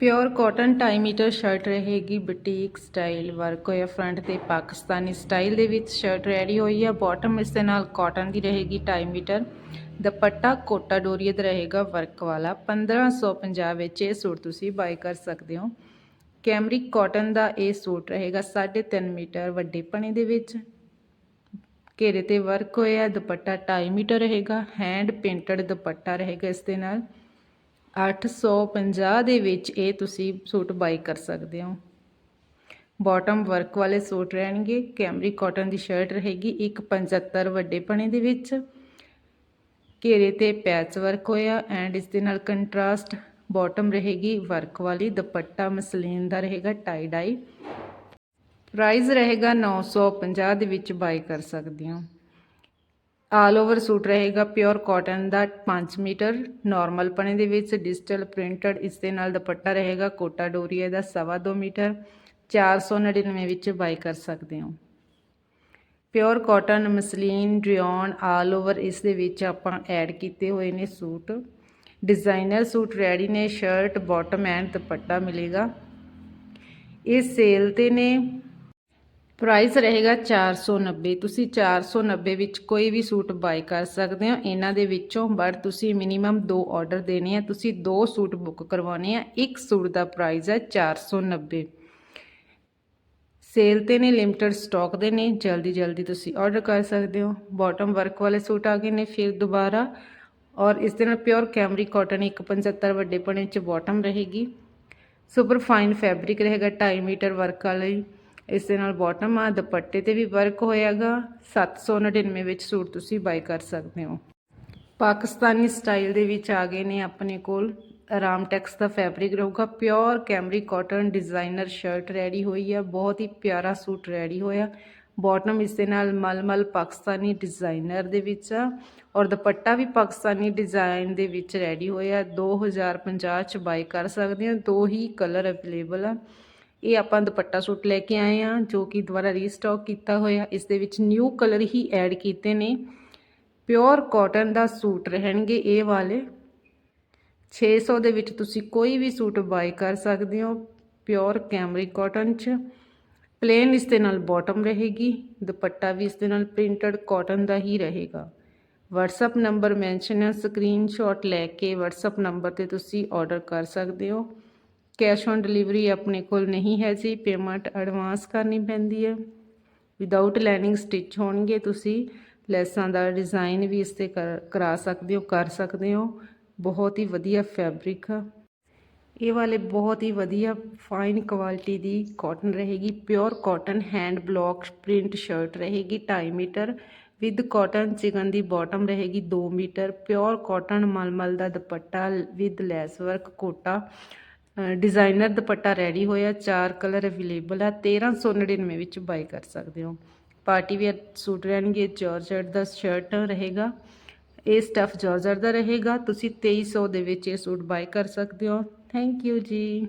Pure cotton 2.5 metre shirt ਰਹੇਗੀ boutique style work. ਹੋਇਆ front ਤੇ ਪਾਕਿਸਤਾਨੀ ਸਟਾਈਲ ਦੇ ਵਿੱਚ ਸ਼ਰਟ ਰੈਡੀ ਹੋਈ ਹੈ ਬਾਟਮ ਇਸ ਦੇ ਨਾਲ ਕਾਟਨ ਦੀ ਰਹੇਗੀ 2.5 ਮੀਟਰ। ਦੁਪੱਟਾ ਕੋਟਾ ਡੋਰੀਏ ਦਾ ਰਹੇਗਾ ਵਰਕ ਵਾਲਾ। 1550 ਵਿੱਚ ਇਹ ਸੂਟ ਤੁਸੀਂ ਬਾਈ ਕਰ ਸਕਦੇ ਹੋ। ਕੈਮਰਿਕ ਕਾਟਨ ਦਾ ਇਹ ਸੂਟ ਰਹੇਗਾ 3.5 ਮੀਟਰ ਵੱਡੇ ਪਣੇ ਦੇ ਵਿੱਚ। ਘੇਰੇ ਤੇ ਵਰਕ ਹੋਇਆ। ਦੁਪੱਟਾ 2.5 ਮੀਟਰ ਰਹੇਗਾ। ਹੈਂਡ ਪੇਂਟਡ ਦੁਪੱਟਾ ਰਹੇਗਾ ਇਸ ਦੇ ਨਾਲ। 850 ਦੇ ਵਿੱਚ ਇਹ ਤੁਸੀਂ ਸੂਟ ਬਾਈ ਕਰ ਸਕਦੇ ਹੋ। ਬਾਟਮ ਵਰਕ ਵਾਲੇ ਸੂਟ ਰਹਿਣਗੇ। ਕੈਮਰੀ ਕਾਟਨ ਦੀ ਸ਼ਰਟ ਰਹੇਗੀ 175 ਵੱਡੇ ਪਣੇ ਦੇ ਵਿੱਚ। ਘੇਰੇ ਤੇ ਪੈਚ ਵਰਕ ਹੋਇਆ ਐਂਡ ਇਸ ਦੇ ਨਾਲ ਕੰਟਰਾਸਟ ਬਾਟਮ ਰਹੇਗੀ। ਵਰਕ ਵਾਲੀ ਦੁਪੱਟਾ ਮਸਲੀਨ ਦਾ ਰਹੇਗਾ ਟਾਈ ਡਾਈ ਪ੍ਰਾਈਸ ਰਹੇਗਾ 950 ਦੇ ਵਿੱਚ ਬਾਈ ਕਰ ਸਕਦੇ ਹੋ। ਆਲ ਓਵਰ ਸੂਟ ਰਹੇਗਾ ਪਿਓਰ ਕਾਟਨ ਦਾ 5 ਮੀਟਰ ਨਾਰਮਲ ਪਣੇ ਦੇ ਵਿੱਚ ਡਿਜੀਟਲ ਪ੍ਰਿੰਟਡ, ਇਸ ਦੇ ਨਾਲ ਦੁਪੱਟਾ ਰਹੇਗਾ ਕੋਟਾ ਡੋਰੀਆ ਦਾ 2.5 ਮੀਟਰ 499 ਵਿੱਚ ਬਾਈ ਕਰ ਸਕਦੇ ਹੋ। ਪਿਓਰ ਕਾਟਨ, ਮਸਲੀਨ, ਡਿਓਨ, ਆਲ ਓਵਰ ਇਸ ਦੇ ਵਿੱਚ ਆਪਾਂ ਐਡ ਕੀਤੇ ਹੋਏ ਨੇ ਸੂਟ। ਡਿਜ਼ਾਈਨਰ ਸੂਟ ਰੈਡੀ ਨੇ, ਸ਼ਰਟ, ਬਾਟਮ ਐਂਡ ਦੁਪੱਟਾ ਮਿਲੇਗਾ। ਇਹ ਸੇਲ ਤੇ ਨੇ ਪ੍ਰਾਈਸ ਰਹੇਗਾ 490 ਤੁਸੀਂ 490 ਵਿੱਚ ਕੋਈ ਵੀ ਸੂਟ ਬਾਈ ਕਰ ਸਕਦੇ ਹੋ। ਇਹਨਾਂ ਦੇ ਵਿੱਚੋਂ ਬਟ ਤੁਸੀਂ ਮਿਨੀਮਮ ਦੋ ਆਰਡਰ ਦੇਣੇ ਆ। ਤੁਸੀਂ ਦੋ ਸੂਟ ਬੁੱਕ ਕਰਵਾਉਣੇ ਆ। ਇੱਕ ਸੂਟ ਦਾ ਪ੍ਰਾਈਸ ਹੈ 490 ਸੇਲ ਤੇ ਨੇ, ਲਿਮਟਿਡ ਸਟਾਕ ਦੇ ਨੇ। ਜਲਦੀ ਜਲਦੀ ਤੁਸੀਂ ਆਰਡਰ ਕਰ ਸਕਦੇ ਹੋ। ਬਾਟਮ ਵਰਕ ਵਾਲੇ ਸੂਟ ਆ ਗਏ ਨੇ ਫਿਰ ਦੁਬਾਰਾ। ਔਰ ਇਸ ਦੇ ਨਾਲ ਪਿਓਰ ਕੈਮਰੀ ਕਾਟਨ 175 ਵੱਡੇ ਪਣੇ ਚ ਬਾਟਮ ਰਹੇਗੀ। ਸੁਪਰ ਫਾਈਨ ਫੈਬਰਿਕ ਰਹੇਗਾ। 2.5 ਮੀਟਰ ਵਰਕ ਵਾਲੀ। ਇਸ ਦੇ ਨਾਲ ਬਾਟਮ ਆ, ਦੁਪੱਟੇ ਤੇ ਵੀ ਵਰਕ ਹੋਇਆਗਾ। 799 ਵਿੱਚ ਸੂਟ ਤੁਸੀਂ ਬਾਈ ਕਰ ਸਕਦੇ ਹੋ। ਪਾਕਿਸਤਾਨੀ ਸਟਾਈਲ ਦੇ ਵਿੱਚ ਆ ਗਏ ਨੇ ਆਪਣੇ ਕੋਲ। ਆਰਾਮ ਟੈਕਸ ਦਾ ਫੈਬਰਿਕ ਰਹੂਗਾ। Pure cambric cotton designer shirt ready ਹੋਈ ਆ। ਬਹੁਤ ਹੀ ਪਿਆਰਾ ਸੂਟ ਰੈਡੀ ਹੋਇਆ। ਬਾਟਮ ਇਸ ਦੇ ਨਾਲ ਮਲਮਲ ਪਾਕਿਸਤਾਨੀ ਡਿਜ਼ਾਈਨਰ ਦੇ ਵਿੱਚ ਆ। ਔਰ ਦੁਪੱਟਾ ਵੀ ਪਾਕਿਸਤਾਨੀ ਡਿਜ਼ਾਈਨ ਦੇ ਵਿੱਚ ਰੈਡੀ ਹੋਇਆ। 2050 ਚ ਬਾਈ ਕਰ ਸਕਦੇ ਹੋ। ਦੋ ਹੀ ਕਲਰ ਅਵੇਲੇਬਲ ਆ। ਇਹ ਆਪਾਂ ਦੁਪੱਟਾ ਸੂਟ ਲੈ ਕੇ ਆਏ ਆ ਜੋ ਕਿ ਦੁਬਾਰਾ ਰੀਸਟਾਕ ਕੀਤਾ ਹੋਇਆ। ਇਸ ਦੇ ਵਿੱਚ ਨਿਊ ਕਲਰ ਹੀ ਐਡ ਕੀਤੇ ਨੇ। ਪਿਓਰ ਕਾਟਨ ਦਾ ਸੂਟ ਰਹਿਣਗੇ ਇਹ ਵਾਲੇ। 600 ਦੇ ਵਿੱਚ ਤੁਸੀਂ ਕੋਈ ਵੀ ਸੂਟ ਬਾਈ ਕਰ ਸਕਦੇ ਹੋ ਪਿਓਰ ਕੈਮਰੀ ਕਾਟਨ ਚ। ਪਲੇਨ ਇਸ ਦੇ ਨਾਲ ਬਾਟਮ ਰਹੇਗੀ। ਦੁਪੱਟਾ ਵੀ ਇਸ ਦੇ ਨਾਲ ਪ੍ਰਿੰਟਡ ਕਾਟਨ ਦਾ ਹੀ ਰਹੇਗਾ। WhatsApp ਨੰਬਰ ਮੈਂਸ਼ਨ ਹੈ। ਸਕਰੀਨਸ਼ਾਟ ਲੈ ਕੇ WhatsApp ਨੰਬਰ ਤੇ ਤੁਸੀਂ ਆਰਡਰ ਕਰ ਸਕਦੇ ਹੋ। ਕੈਸ਼ ਔਨ ਡਿਲੀਵਰੀ ਆਪਣੇ ਕੋਲ ਨਹੀਂ ਹੈ ਜੀ, ਪੇਮੈਂਟ ਐਡਵਾਂਸ ਕਰਨੀ ਪੈਂਦੀ ਹੈ। ਵਿਦਆਊਟ ਲਾਈਨਿੰਗ ਸਟਿਚ ਹੋਣਗੇ ਤੁਸੀਂ, ਲੈਸਾਂ ਦਾ ਡਿਜ਼ਾਈਨ ਵੀ ਇਸ ਤੇ ਕਰਾ ਸਕਦੇ ਹੋ, ਕਰ ਸਕਦੇ ਹੋ। ਬਹੁਤ ਹੀ ਵਧੀਆ ਫੈਬਰਿਕ। ਆ ਇਹ ਵਾਲੇ ਬਹੁਤ ਹੀ ਵਧੀਆ ਫਾਈਨ ਕੁਆਲਿਟੀ ਦੀ ਕਾਟਨ ਰਹੇਗੀ, pure cotton hand block print shirt ਰਹੇਗੀ 2.5 ਮੀਟਰ। ਵਿਦ ਕਾਟਨ ਚਿਕਨ ਦੀ ਬਾਟਮ ਰਹੇਗੀ 2 ਮੀਟਰ। ਪਿਓਰ ਕਾਟਨ ਮਲਮਲ ਦਾ ਦੁਪੱਟਾ with lace work Kota. Designer dupatta ready ਹੋਇਆ, ਚਾਰ ਕਲਰ ਅਵੇਲੇਬਲ ਆ 1399 ਵਿੱਚ ਬਾਈ ਕਰ ਸਕਦੇ ਹੋ। ਪਾਰਟੀ ਵੇਅਰ ਸੂਟ ਰਹਿਣਗੇ ਜਾਰਜਟ ਦਾ ਸ਼ਰਟ ਰਹੇਗਾ। ਇਹ ਸਟਫ ਜਾਰਜਟ ਦਾ ਰਹੇਗਾ, ਤੁਸੀਂ 2300 ਦੇ ਵਿੱਚ ਇਹ ਸੂਟ ਬਾਈ ਕਰ ਸਕਦੇ ਹੋ। ਥੈਂਕ ਯੂ ਜੀ।